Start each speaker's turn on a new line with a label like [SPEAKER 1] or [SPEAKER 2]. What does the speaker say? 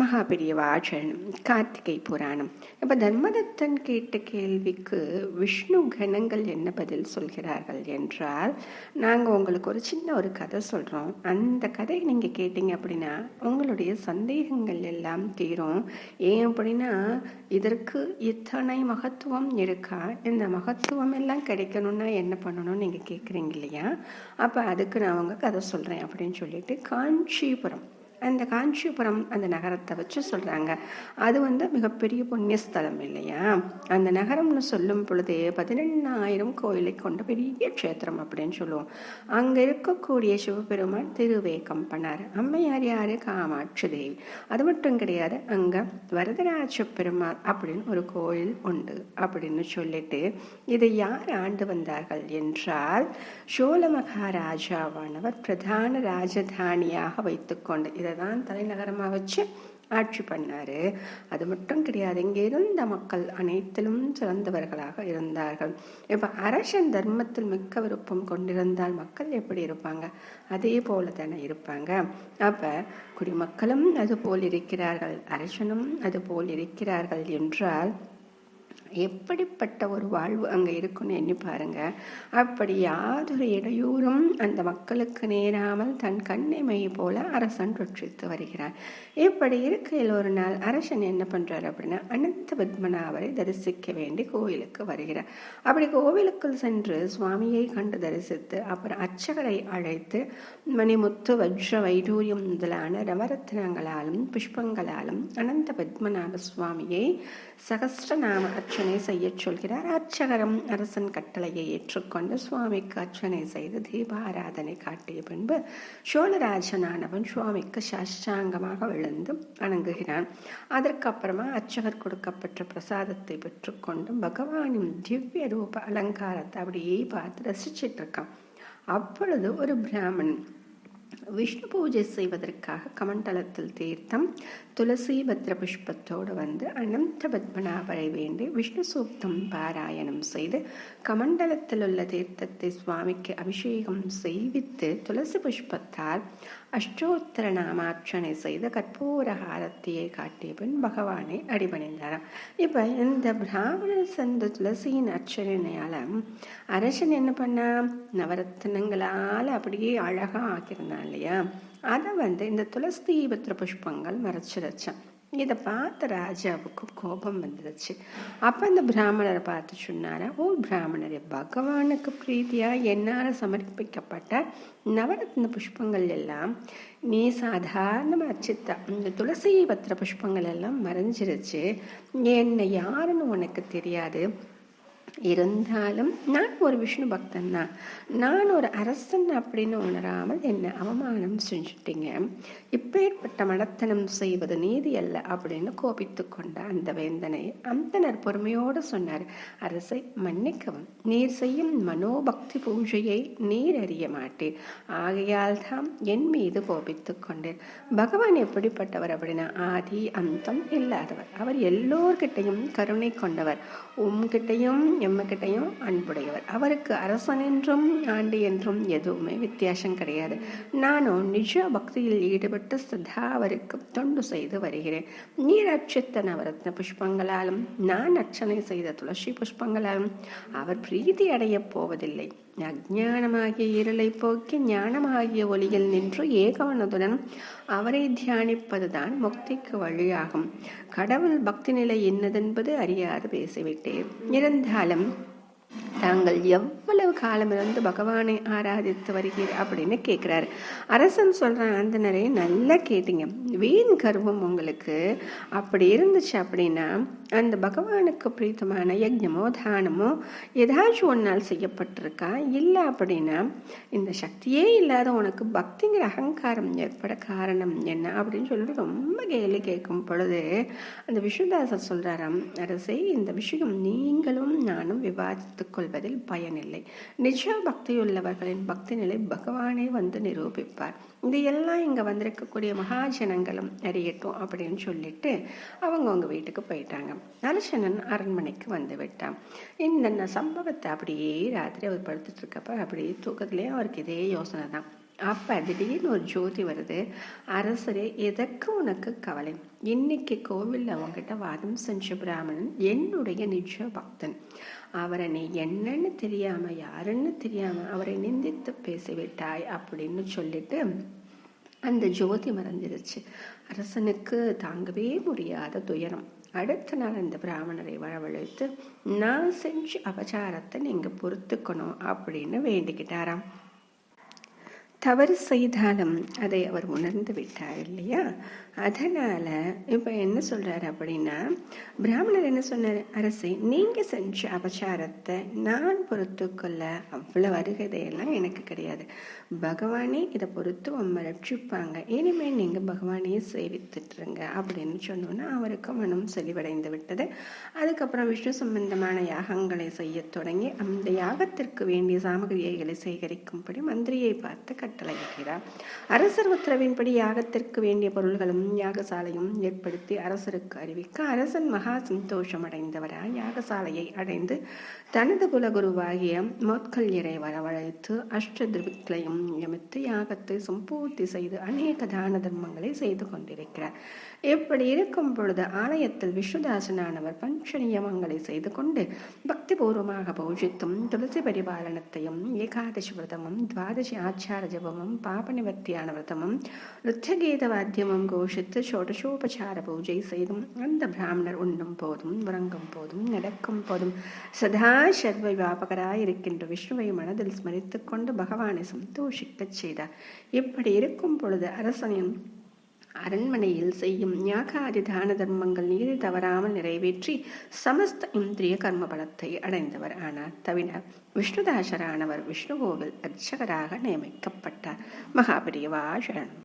[SPEAKER 1] மகாபெரியவாச்சரணம் கார்த்திகை புராணம். இப்போ தர்மதத்தன் கேட்ட கேள்விக்கு விஷ்ணு கணங்கள் என்ன பதில் சொல்கிறார்கள் என்றால் நாங்கள் உங்களுக்கு ஒரு சின்ன ஒரு கதை சொல்கிறோம் அந்த கதையை நீங்கள் கேட்டீங்க அப்படின்னா உங்களுடைய சந்தேகங்கள் எல்லாம் தீரும். ஏன் அப்படின்னா இதற்கு இத்தனை மகத்துவம் இருக்கா? இந்த மகத்துவம் எல்லாம் கிடைக்கணும்னா என்ன பண்ணணும்னு நீங்கள் கேட்குறீங்க இல்லையா? அப்போ அதுக்கு நான் அவங்க கதை சொல்கிறேன் அப்படின்னு சொல்லிட்டு காஞ்சிபுரம் அந்த காஞ்சிபுரம் அந்த நகரத்தை வச்சு சொல்கிறாங்க அது வந்து மிகப்பெரிய புண்ணியஸ்தலம் இல்லையா? அந்த நகரம்னு சொல்லும் பொழுதே பதினெண்ணாயிரம் கோயிலை கொண்ட பெரிய க்ஷேத்திரம் அப்படின்னு சொல்லுவோம். அங்கே இருக்கக்கூடிய சிவபெருமான் திருவேகம்பனார் அம்மையார் யார்? காமாட்சி தேவி. அது மட்டும் கிடையாது அங்கே வரதராஜ பெருமாள் அப்படின்னு ஒரு கோயில் உண்டு அப்படின்னு சொல்லிட்டு இதை யார் ஆண்டு வந்தார்கள் என்றால் சோழ மகாராஜாவானவர் பிரதான ராஜதானியாக வைத்துக்கொண்டு இதை தான் தலைநகரமாக வச்சு ஆட்சி பண்ணார். அது மட்டும் கிடையாது இங்கே இருந்த மக்கள் அனைத்திலும் சிறந்தவர்களாக இருந்தார்கள். இப்போ அரசன் தர்மத்தில் மிக்க விருப்பம் கொண்டிருந்தால் மக்கள் எப்படி இருப்பாங்க? அதே போல தானே இருப்பாங்க. அப்போ குடிமக்களும் அது போல் இருக்கிறார்கள் அரசனும் அது போல் இருக்கிறார்கள் என்றால் எப்படிப்பட்ட ஒரு வாழ்வு அங்கே இருக்குன்னு எண்ணி பாருங்க. அப்படி யாதொரு இடையூறும் அந்த மக்களுக்கு நேராமல் தன் கண்ணிமை போல அரசன் ரட்சித்து வருகிறார் இப்படி இருக்கையில் ஒரு நாள் அரசன் என்ன பண்றார் அப்படின்னா அனந்த பத்மநாபரை தரிசிக்க வேண்டி கோவிலுக்கு வருகிறார். அப்படி கோவிலுக்குள் சென்று சுவாமியை கண்டு தரிசித்து அப்புறம் அர்ச்சகரை அழைத்து மணிமுத்து வஜ்ர வைடூரியம் முதலான ரவரத்னங்களாலும் புஷ்பங்களாலும் அனந்த பத்மநாப சுவாமியை சகஸ்ரநாம அர்ச்சனை செய்ய சொல்கிறார். அர்ச்சகரம் அரசன் கட்டளையை ஏற்றுக்கொண்டு சுவாமிக்கு அர்ச்சனை செய்து தீபாராதனை காட்டிய பின்பு சோழராஜனானவன் சுவாமிக்கு சாஷ்டாங்கமாக விழுந்து வணங்குகிறான். அதற்கப்புறமா அர்ச்சகர் கொடுக்கப்பட்ட பிரசாதத்தை பெற்றுக்கொண்டு பகவானின் திவ்ய ரூப அலங்காரத்தை அப்படியே பார்த்து ரசிச்சிட்டு இருக்கான். அப்பொழுது ஒரு பிராமணன் விஷ்ணு பூஜை செய்வதற்காக கமண்டலத்தில் தீர்த்தம் துளசி பத்ர புஷ்பத்தோடு வந்து அனந்த பத்மநாபரை வேண்டி விஷ்ணு சூக்தம் பாராயணம் செய்து கமண்டலத்தில் உள்ள தீர்த்தத்தை சுவாமிக்கு அபிஷேகம் செய்வித்து துளசி புஷ்பத்தால் அஷ்டோத்தர நாமார்ச்சனை செய்து கற்பூரகாரத்தியை காட்டிய பின் பகவானை அடிபணிந்தாராம் இப்போ இந்த பிராமணர் சந்த துளசியின் அர்ச்சனையால அரசன் என்ன பண்ணா நவரத்னங்களால் அப்படியே அழகாக ஆக்கியிருந்தான் இல்லையா? அதை வந்து இந்த துளசி தீபத்திர புஷ்பங்கள் மறைச்சிருச்சேன் இதை பார்த்த ராஜாவுக்கு கோபம் வந்துருச்சு. அப்போ அந்த பிராமணரை பார்த்து சொன்னாரா ஓ பிராமணரே பகவானுக்கு பிரீத்தியா என்னால் சமர்ப்பிக்கப்பட்ட நவரத்ன புஷ்பங்கள் எல்லாம் நீ சாதாரணமாக அச்சித்த இந்த துளசி பத்திர புஷ்பங்கள் எல்லாம் மறைஞ்சிருச்சு. என்னை யாருன்னு உனக்கு தெரியாது. இருந்தாலும் நான் ஒரு விஷ்ணு பக்தன் தான். நான் ஒரு அரசன் அப்படின்னு உணராமல் என்னை அவமானம் செஞ்சுட்டீங்க. இப்பேற்பட்ட மடத்தனம் செய்வது நீதி அல்ல அப்படின்னு கோபித்து கொண்ட அந்த வேந்தனை அந்தனர் பொறுமையோடு சொன்னார் அரசை மன்னிக்கவும். நீர் செய்யும் மனோபக்தி பூஜையை நீர் அறிய மாட்டேன் ஆகையால் தான் என் மீது கோபித்து கொண்டேன் பகவான் எப்படிப்பட்டவர் அப்படின்னா ஆதி அந்தம் இல்லாதவர். அவர் எல்லோர்கிட்டையும் கருணை கொண்டவர். உம்கிட்டையும் எம்மக்கிட்டையும் அன்புடையவர். அவருக்கு அரசன் என்றும் ஆண்டு என்றும் எதுவுமே வித்தியாசம் கிடையாது. நானும் நிஜ பக்தியில் ஈடுபட்டு சதா அவருக்கு தொண்டு செய்து வருகிறேன். நீர் அர்ச்சித்த நவரத்ன புஷ்பங்களாலும் நான் அர்ச்சனை செய்த துளசி புஷ்பங்களாலும் அவர் பிரீதி அடையப் போவதில்லை. அஜானமாகிய இருளை போக்கி ஞானமாகிய ஒளியில் நின்று ஏகவனத்துடன் அவரை தியானிப்பதுதான் முக்திக்கு வழியாகும். கடவுள் பக்தி நிலை என்னதென்பது அறியாது பேசிவிட்டேன். இருந்தாலும் தாங்கள் எவ்வளவு காலமிருந்து பகவானை ஆராதித்து வருகிறீர் அப்படின்னு கேட்குறாரு அரசன் சொல்கிறான் அந்த நிறைய நல்லா கேட்டீங்க. வீண் கர்வம் உங்களுக்கு. அப்படி இருந்துச்சு அப்படின்னா அந்த பகவானுக்கு பிரீத்தமான யஜ்ஞமோ தானமோ ஏதாச்சும் ஒன்றால் செய்யப்பட்டிருக்கா? இல்லை அப்படின்னா இந்த சக்தியே இல்லாத உனக்கு பக்திங்கிற அகங்காரம் ஏற்பட காரணம் என்ன அப்படின்னு சொல்லிட்டு ரொம்ப கேள்வி கேட்கும் பொழுது அந்த விஸ்வதாசர் சொல்கிறாராம் அரசே இந்த விஷயம் நீங்களும் நானும் விவாதி கற்றுக்கொள்வதில் பயனில்லை. நிஜ பக்தியுள்ளவர்களின் பக்தி நிலை பகவானே வந்து நிரூபிப்பார். இதையெல்லாம் இங்கே வந்திருக்கக்கூடிய மகாஜனங்களும் அறியட்டும் அப்படின்னு சொல்லிட்டு அவங்க அவங்க வீட்டுக்கு போயிட்டாங்க. நரசனன் அரண்மனைக்கு வந்து விட்டான் இந்த சம்பவத்தை அப்படியே ராத்திரி அவர் படுத்துட்டு இருக்கப்ப அப்படியே தூக்கத்துலேயே அவருக்கு இதே யோசனை தான் அப்போ திடீர்னு ஒரு ஜோதி வருது. அரசரே எதற்கு உனக்கு கவலை? இன்னைக்கு கோவிலில் அவங்ககிட்ட வாதம் செஞ்ச பிராமணன் என்னுடைய நிஜ பக்தன். அவரை நீ என்னன்னு தெரியாமல் யாருன்னு தெரியாமல் அவரை நிந்தித்து பேசிவிட்டாய் அப்படின்னு சொல்லிட்டு அந்த ஜோதி மறைஞ்சிருச்சு அரசனுக்கு தாங்கவே முடியாத துயரம். அடுத்த நாள் அந்த பிராமணரை வரவழைத்து நான் செஞ்ச அபச்சாரத்தை நீங்கள் பொறுத்துக்கணும் அப்படின்னு வேண்டிக்கிட்டாராம். தவறு செய்தாலும் அதை அவர் உணர்ந்து விட்டார் இல்லையா? அதனால் இப்போ என்ன சொல்கிறார் அப்படின்னா பிராமணர் என்ன சொன்னார்? அரசை நீங்கள் செஞ்ச அபச்சாரத்தை நான் பொறுத்து கொள்ள அவ்வளோ வருகதையெல்லாம் எனக்கு கிடையாது. பகவானே இதை பொறுத்து உண்மை ரட்சிப்பாங்க. இனிமேல் நீங்கள் பகவானையே சேவித்துட்டுருங்க அப்படின்னு சொன்னோன்னா அவருக்கு மனம் செழிவடைந்து விட்டது. அதுக்கப்புறம் விஷ்ணு சம்பந்தமான யாகங்களை செய்ய தொடங்கி அந்த யாகத்திற்கு வேண்டிய சாமகிரியைகளை சேகரிக்கும்படி மந்திரியை பார்த்து கட்டளையிடுகிறார். அரசர் உத்தரவின்படி யாகத்திற்கு வேண்டிய பொருள்களும் யாகசாலையும் ஏற்படுத்தி அரசருக்கு அறிவிக்க அரசன் மகா சந்தோஷம் அடைந்தவராய் யாகசாலையை அடைந்து தனது குலகுருவாகிய மோத்கல்யரை வரவழைத்து அஷ்ட திருவிக்களையும் நியமித்து யாகத்தை சம்பூர்த்தி செய்து அநேக தான தர்மங்களை செய்து கொண்டிருக்கிறார். இப்படி இருக்கும் பொழுது ஆலயத்தில் விஸ்வதாசனானவர் பஞ்ச நியமங்களை செய்து கொண்டு பக்திபூர்வமாக பூஜித்தும் துளசி பரிபாலனத்தையும் ஏகாதசி விரதமும் துவாதசி ஆச்சார ஜபமும் பாப நிவர்த்தியான விரதமும் ருத்தகீத வாத்தியமும் கோஷித்து சோடசோபசார பூஜை செய்தும் அந்த பிராமணர் உண்ணும் போதும் உறங்கும் போதும் நடக்கும் போதும் சதா சர்வ வியாபகராய் இருக்கின்ற விஷ்ணுவை மனதில் ஸ்மரித்து கொண்டு பகவானை சந்தோஷிக்கச் செய்தார். இப்படி இருக்கும் பொழுது அரசனின் அரண்மனையில் செய்யும் ஞாகாதி தான தர்மங்கள் நீதி தவறாமல் நிறைவேற்றி சமஸ்த இந்திரிய கர்ம பலத்தை அடைந்தவர் ஆனார். தவிர விஷ்ணுதாசரானவர் விஷ்ணுகோவில் அர்ச்சகராக நியமிக்கப்பட்டார். மகாபிரியவா